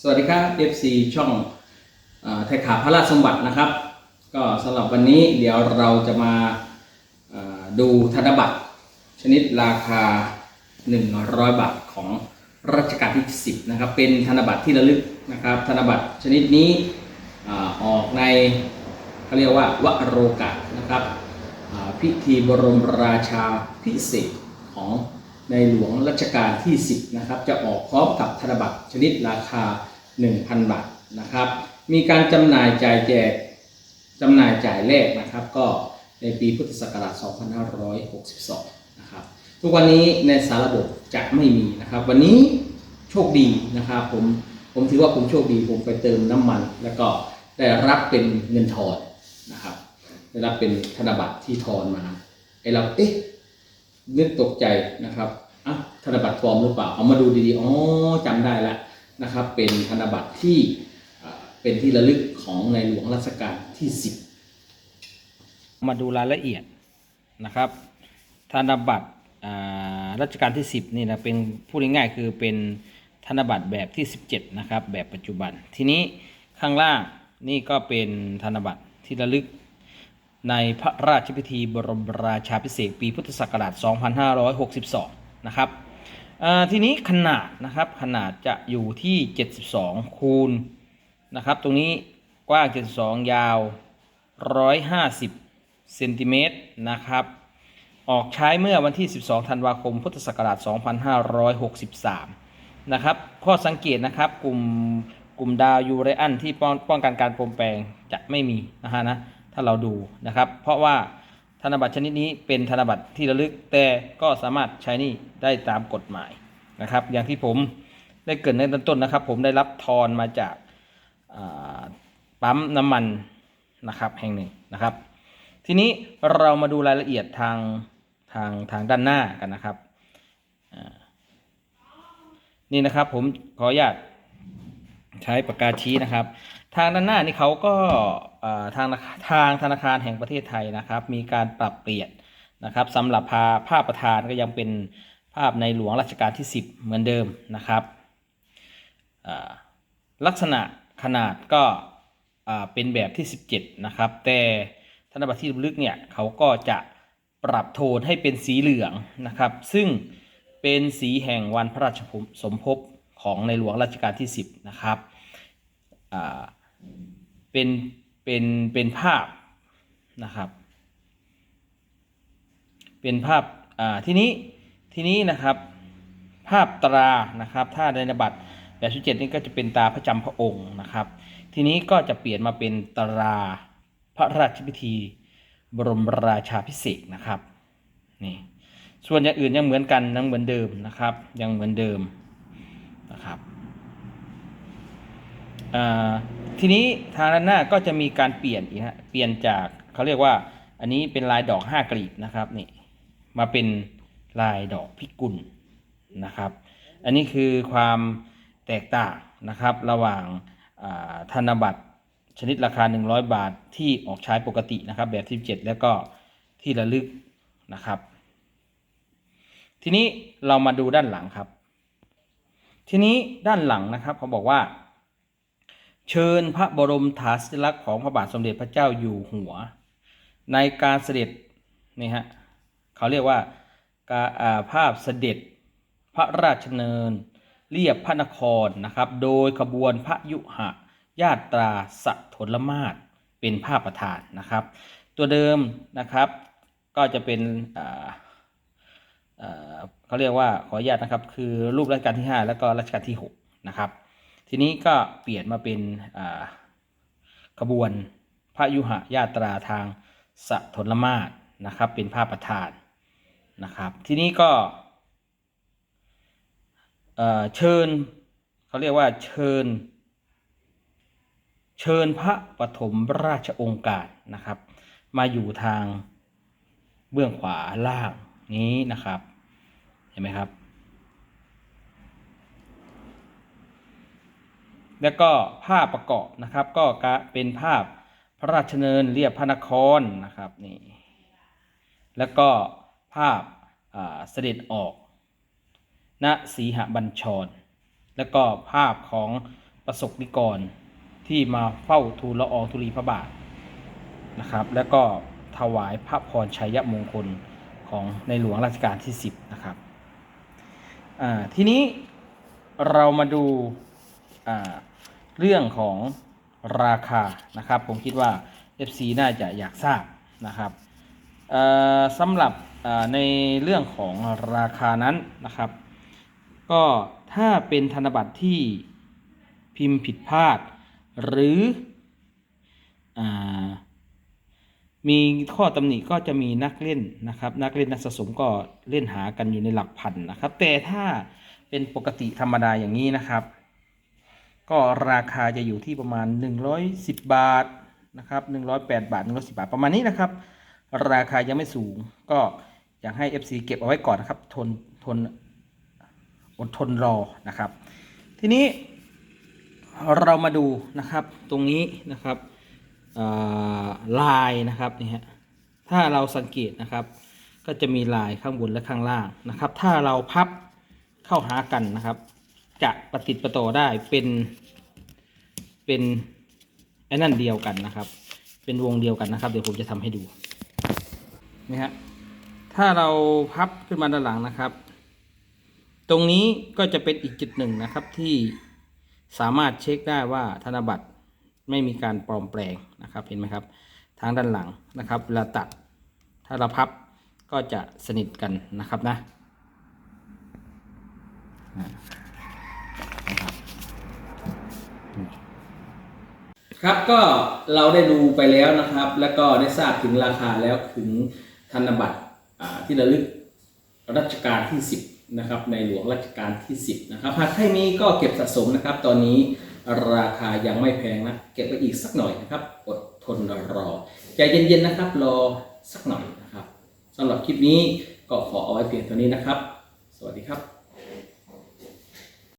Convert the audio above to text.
สวัสดีครับ FC ช่องไทยข่าวพระราชสมบัตินะครับ ก็สำหรับวันนี้เดี๋ยวเราจะมาดูธนบัตร ชนิดราคา 100 บาทของรัชกาลที่ 10 นะครับ เป็นธนบัตรที่ระลึกนะครับ ธนบัตรชนิดนี้ออกในเขาเรียกว่าวโรกาสนะครับพิธีบรมราชาพิเศษของ ในหลวงรัชกาลที่ 10 นะครับ จะออกพร้อมกับธนบัตรชนิดราคา 1,000 บาทนะครับ มีการจำหน่ายจ่ายแจกจำหน่ายจ่ายแรกนะครับ ก็ในปีพุทธศักราช 2562 นะครับ ทุกวันนี้ในสารระบบจะไม่มีนะครับ วันนี้โชคดีนะครับ ผมผมถือว่าผมโชคดีผมไปเติมน้ำมัน แล้วก็ได้รับเป็นเงินทอนนะครับได้รับเป็นธนบัตรที่ทอนมาไอเราเอ๊ะ นึกตกใจนะครับอะธนบัตรปลอมหรือเปล่า เอามาดูดีๆ อ๋อจำได้แล้วนะครับ เป็นธนบัตรที่เป็นที่ระลึกของในหลวงรัชกาลที่ 10 มาดูรายละเอียดนะครับ ธนบัตรรัชกาลที่ 10 นี่นะเป็นพูดง่ายๆคือเป็นธนบัตรแบบที่ 17 นะครับ แบบปัจจุบัน ทีนี้ข้างล่างนี่ก็เป็นธนบัตรที่ระลึก ในพระราชพิธีบรมราชาพิเศษปีพุทธศักราช 2562 นะครับทีนี้ขนาดนะครับขนาดจะอยู่ที่ 72 คูณนะครับตรงนี้กว้าง 72 ยาว 150 เซนติเมตรนะครับออกใช้เมื่อวันที่ 12 ธันวาคม พุทธศักราช 2563 นะครับข้อสังเกตนะครับกลุ่มกลุ่มดาวยูเรอันที่ป้องป้องกันการปลอมแปลงจะไม่มีนะฮะนะ ถ้าเราดูนะครับ เพราะว่าธนบัตรชนิดนี้เป็นธนบัตรที่ระลึกแต่ก็สามารถใช้นี่ได้ตามกฎหมายนะครับ อย่างที่ผมได้เกรินในตอนต้นนะครับ ผมได้รับทอนมาจากาปั๊มน้ำมันนะครับแห่งหนึ่งนะครับ ทีนี้เรามาดูรายละเอียดทางทางทางด้านหน้ากันนะครับนี่นะครับผมขออนุญาตใช้ปากกาชี้นะครับ ทางด้านหน้านี่เขาก็ทางทางธนาคารแห่งประเทศไทยนะครับ มีการปรับเปลี่ยนนะครับสำหรับภาภาพประธานก็ยังเป็นภาพในหลวงรัชกาลที่ 10 เหมือนเดิมนะครับลักษณะขนาดก็เป็นแบบที่ 17 นะครับ แต่ธนบัตรที่ลึกเนี่ยเขาก็จะปรับโทนให้เป็นสีเหลืองนะครับ ซึ่งเป็นสีแห่งวันพระราชสมภพของในหลวงรัชกาลที่ 10 นะครับ เป็นเป็นเป็นภาพนะครับ เป็นภาพอ่าทีนี้ทีนี้นะครับภาพตรานะครับถ้าในนบัตรแบบชุดเจ็ดนี่ก็จะเป็นตาพระจำพระองค์นะครับ ทีนี้ก็จะเปลี่ยนมาเป็นตราพระราชพิธี บรมราชาพิเศษนะครับนี่ส่วนอย่างอื่นยังเหมือนกันยังเหมือนเดิมนะครับ ยังเหมือนเดิมนะครับอ่า ทีนี้ทางด้านหน้าก็จะมีการเปลี่ยนอีกฮะเปลี่ยนจากเขาเรียกว่า อันนี้เป็นลายดอกห้ากลีบนะครับนี่มาเป็นลายดอกพิกุลนะครับ อันนี้คือความแตกต่างนะครับ ระหว่างธนบัตรชนิดราคา 100 บาทที่ออกใช้ปกตินะครับ แบบที่7แล้วก็ที่ระลึกนะครับ ทีนี้เรามาดูด้านหลังครับ ทีนี้ด้านหลังนะครับเขาบอกว่า เชิญพระบรมถาสิลักษณ์ของพระบาทสมเด็จพระเจ้าอยู่หัว ในการเสด็จนี่ฮะเขาเรียกว่าการอาภาพเสด็จพระราชดำเนินเรียบพระนครนะครับ โดยขบวนพระยุหะญาตราสะทนลมาศเป็นภาพประธานนะครับ ตัวเดิมนะครับก็จะเป็นเขาเรียกว่าขออนุญาตนะครับ คือรูปรัชกาลที่ 5 แล้วก็รัชกาลที่ 6 นะครับ ทีนี้ก็เปลี่ยนมาเป็นขบวนพระยุหญาตราทางสะทนละมาศนะครับ เป็นภาพประธานนะครับ ทีนี้ก็เอ่อเชิญเขาเรียกว่าเชิญ เชิญพระปฐมราชองค์การนะครับ มาอยู่ทางเบื้องขวาล่างนี้นะครับ เห็นไหมครับ แล้วก็ภาพประกอบนะครับ ก็กเป็นภาพพระราชเนินเรียบพระนครนะครับนี่แล้วก็ภาพเสด็จออกณสีหบัญชร แล้วก็ภาพของประสบนิกรที่มาเฝ้าทูลละอองธุลีพระบาทนะครับ แล้วก็ถวายพระพรชัยมงคลของในหลวงรัชกาลที่ 10 นะครับ ทีนี้เรามาดู เรื่องของราคานะครับ ผมคิดว่า FC น่าจะอยากทราบนะครับสำหรับในเรื่องของราคานั้นนะครับ ก็ถ้าเป็นธนบัตรที่พิมพ์ผิดพลาด หรืออมีข้อตำหนิก็จะมีนักเล่นนะครับ นักเล่นนักสะสมก็เล่นหากันอยู่ในหลักพันนะครับ แต่ถ้าเป็นปกติธรรมดาอย่างนี้นะครับ ก็ราคาจะอยู่ที่ประมาณ 110 บาทนะครับ108 บาท110บาทประมาณนี้นะครับ ราคายังไม่สูง ก็อยากให้ FC เก็บเอาไว้ก่อนนะครับ ทนทนอดทนรอนะครับ ทีนี้เรามาดูนะครับตรงนี้นะครับลายนะครับนี่ฮะถ้าเราสังเกตนะครับ ก็จะมีลายข้างบนและข้างล่างนะครับ ถ้าเราพับเข้าหากันนะครับ จะประติดประต่อได้เป็นเป็นไอ้นั่นเดียวกันนะครับ เป็นวงเดียวกันนะครับ เดี๋ยวผมจะทำให้ดูนี่ฮะถ้าเราพับขึ้นมาด้านหลังนะครับ ตรงนี้ก็จะเป็นอีกจุดหนึ่งนะครับที่สามารถเช็คได้ว่าธนบัตรไม่มีการปลอมแปลงนะครับเห็นไหมครับ ทางด้านหลังนะครับเวลาตัดถ้าเราพับก็จะสนิทกันนะครับนะอ่านะครับ ครับก็เราได้ดูไปแล้วนะครับ แล้วก็ได้ทราบถึงราคาแล้วถึงธนบัตรที่ระลึกรัชกาลที่ 10นะครับในหลวงรัชกาลที่ 10นะครับหากใครมีก็เก็บสะสมนะครับ ตอนนี้ราคายังไม่แพงนะ เก็บไปอีกสักหน่อยนะครับ อดทนรอใจเย็นๆนะครับ รอสักหน่อยนะครับสำหรับคลิปนี้ก็ขอเอาไว้เพียงเท่านี้นะครับ สวัสดีครับ